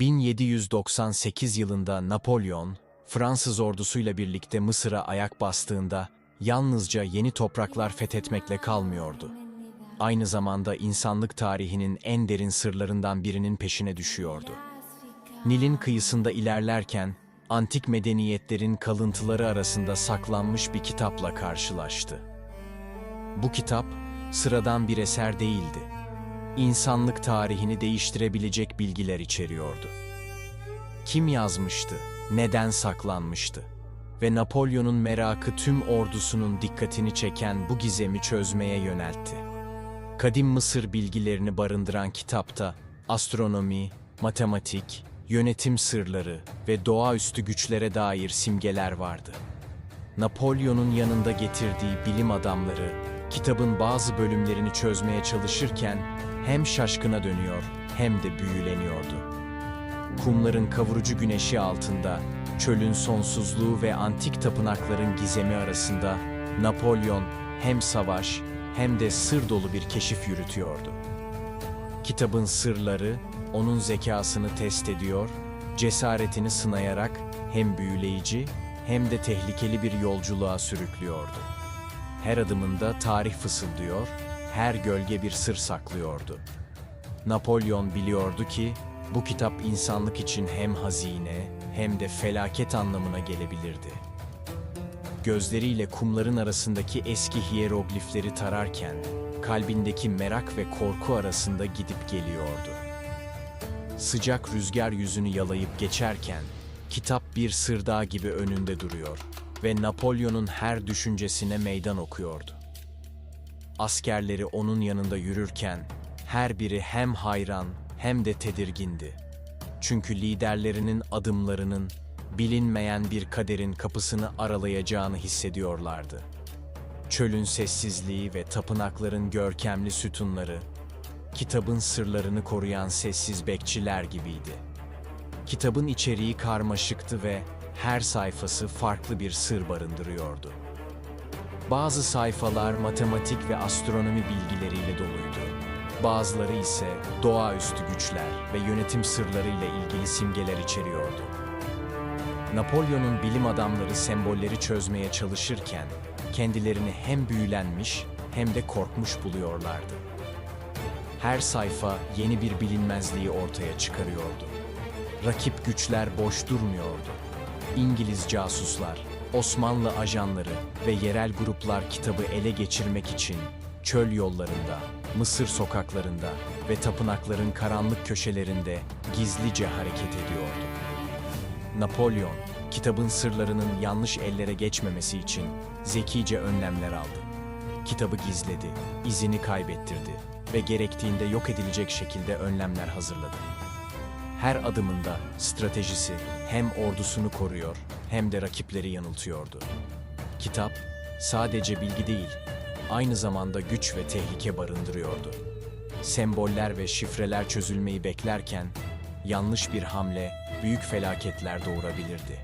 1798 yılında Napolyon, Fransız ordusuyla birlikte Mısır'a ayak bastığında yalnızca yeni topraklar fethetmekle kalmıyordu. Aynı zamanda insanlık tarihinin en derin sırlarından birinin peşine düşüyordu. Nil'in kıyısında ilerlerken antik medeniyetlerin kalıntıları arasında saklanmış bir kitapla karşılaştı. Bu kitap sıradan bir eser değildi. İnsanlık tarihini değiştirebilecek bilgiler içeriyordu. Kim yazmıştı? Neden saklanmıştı? Ve Napolyon'un merakı tüm ordusunun dikkatini çeken bu gizemi çözmeye yöneltti. Kadim Mısır bilgilerini barındıran kitapta astronomi, matematik, yönetim sırları ve doğaüstü güçlere dair simgeler vardı. Napolyon'un yanında getirdiği bilim adamları kitabın bazı bölümlerini çözmeye çalışırken hem şaşkına dönüyor hem de büyüleniyordu. Kumların kavurucu güneşi altında, çölün sonsuzluğu ve antik tapınakların gizemi arasında Napolyon hem savaş hem de sır dolu bir keşif yürütüyordu. Kitabın sırları onun zekasını test ediyor, cesaretini sınayarak hem büyüleyici hem de tehlikeli bir yolculuğa sürüklüyordu. Her adımında tarih fısıldıyor, her gölge bir sır saklıyordu. Napolyon biliyordu ki bu kitap insanlık için hem hazine hem de felaket anlamına gelebilirdi. Gözleriyle kumların arasındaki eski hiyeroglifleri tararken kalbindeki merak ve korku arasında gidip geliyordu. Sıcak rüzgar yüzünü yalayıp geçerken kitap bir sırdağ gibi önünde duruyor ve Napolyon'un her düşüncesine meydan okuyordu. Askerleri onun yanında yürürken her biri hem hayran hem de tedirgindi. Çünkü liderlerinin adımlarının bilinmeyen bir kaderin kapısını aralayacağını hissediyorlardı. Çölün sessizliği ve tapınakların görkemli sütunları, kitabın sırlarını koruyan sessiz bekçiler gibiydi. Kitabın içeriği karmaşıktı ve her sayfası farklı bir sır barındırıyordu. Bazı sayfalar matematik ve astronomi bilgileriyle doluydu. Bazıları ise doğaüstü güçler ve yönetim sırlarıyla ilgili simgeler içeriyordu. Napolyon'un bilim adamları sembolleri çözmeye çalışırken kendilerini hem büyülenmiş hem de korkmuş buluyorlardı. Her sayfa yeni bir bilinmezliği ortaya çıkarıyordu. Rakip güçler boş durmuyordu. İngiliz casuslar, Osmanlı ajanları ve yerel gruplar kitabı ele geçirmek için çöl yollarında, Mısır sokaklarında ve tapınakların karanlık köşelerinde gizlice hareket ediyordu. Napolyon, kitabın sırlarının yanlış ellere geçmemesi için zekice önlemler aldı. Kitabı gizledi, izini kaybettirdi ve gerektiğinde yok edilecek şekilde önlemler hazırladı. Her adımında stratejisi hem ordusunu koruyor hem de rakipleri yanıltıyordu. Kitap sadece bilgi değil, aynı zamanda güç ve tehlike barındırıyordu. Semboller ve şifreler çözülmeyi beklerken yanlış bir hamle büyük felaketler doğurabilirdi.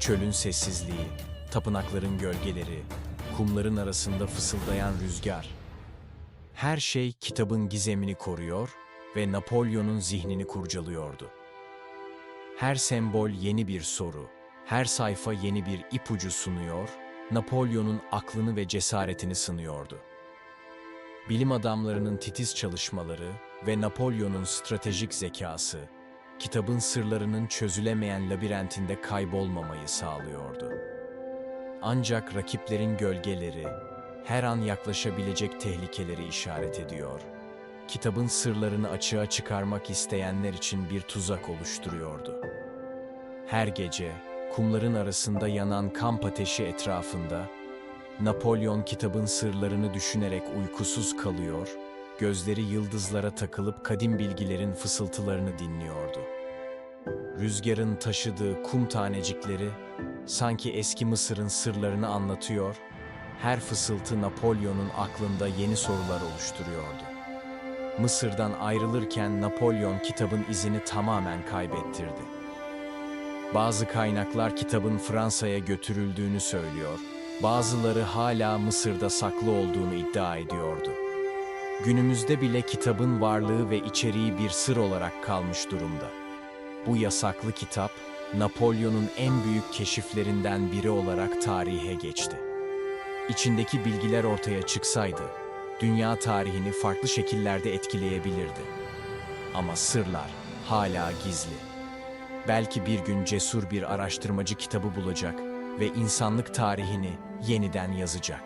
Çölün sessizliği, tapınakların gölgeleri, kumların arasında fısıldayan rüzgar. Her şey kitabın gizemini koruyor ve Napolyon'un zihnini kurcalıyordu. Her sembol yeni bir soru, her sayfa yeni bir ipucu sunuyor, Napolyon'un aklını ve cesaretini sınıyordu. Bilim adamlarının titiz çalışmaları ve Napolyon'un stratejik zekası, kitabın sırlarının çözülemeyen labirentinde kaybolmamayı sağlıyordu. Ancak rakiplerin gölgeleri, her an yaklaşabilecek tehlikeleri işaret ediyor. Kitabın sırlarını açığa çıkarmak isteyenler için bir tuzak oluşturuyordu. Her gece kumların arasında yanan kamp ateşi etrafında Napolyon kitabın sırlarını düşünerek uykusuz kalıyor, gözleri yıldızlara takılıp kadim bilgilerin fısıltılarını dinliyordu. Rüzgarın taşıdığı kum tanecikleri sanki eski Mısır'ın sırlarını anlatıyor, her fısıltı Napolyon'un aklında yeni sorular oluşturuyordu. Mısır'dan ayrılırken Napolyon kitabın izini tamamen kaybettirdi. Bazı kaynaklar kitabın Fransa'ya götürüldüğünü söylüyor, bazıları hala Mısır'da saklı olduğunu iddia ediyordu. Günümüzde bile kitabın varlığı ve içeriği bir sır olarak kalmış durumda. bu yasaklı kitap, Napolyon'un en büyük keşiflerinden biri olarak tarihe geçti. İçindeki bilgiler ortaya çıksaydı, dünya tarihini farklı şekillerde etkileyebilirdi. Ama sırlar hala gizli. Belki bir gün cesur bir araştırmacı kitabı bulacak ve insanlık tarihini yeniden yazacak.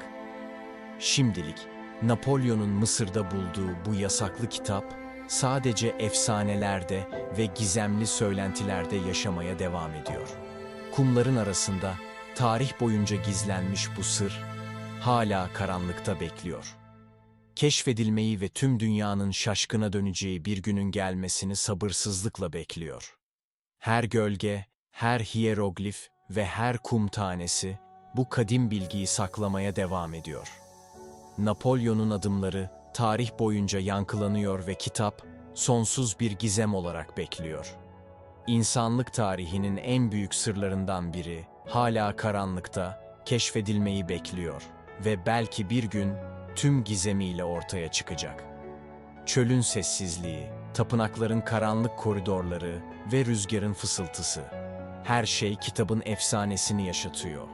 Şimdilik Napolyon'un Mısır'da bulduğu bu yasaklı kitap sadece efsanelerde ve gizemli söylentilerde yaşamaya devam ediyor. Kumların arasında tarih boyunca gizlenmiş bu sır hala karanlıkta bekliyor. Keşfedilmeyi ve tüm dünyanın şaşkına döneceği bir günün gelmesini sabırsızlıkla bekliyor. Her gölge, her hieroglif ve her kum tanesi bu kadim bilgiyi saklamaya devam ediyor. Napolyon'un adımları tarih boyunca yankılanıyor ve kitap sonsuz bir gizem olarak bekliyor. İnsanlık tarihinin en büyük sırlarından biri hala karanlıkta keşfedilmeyi bekliyor ve belki bir gün tüm gizemiyle ortaya çıkacak. Çölün sessizliği, tapınakların karanlık koridorları ve rüzgarın fısıltısı. Her şey kitabın efsanesini yaşatıyor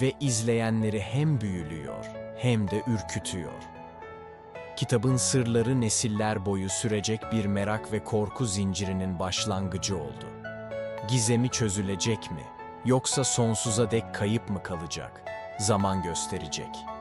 ve izleyenleri hem büyülüyor hem de ürkütüyor. Kitabın sırları nesiller boyu sürecek bir merak ve korku zincirinin başlangıcı oldu. Gizemi çözülecek mi? Yoksa sonsuza dek kayıp mı kalacak? Zaman gösterecek.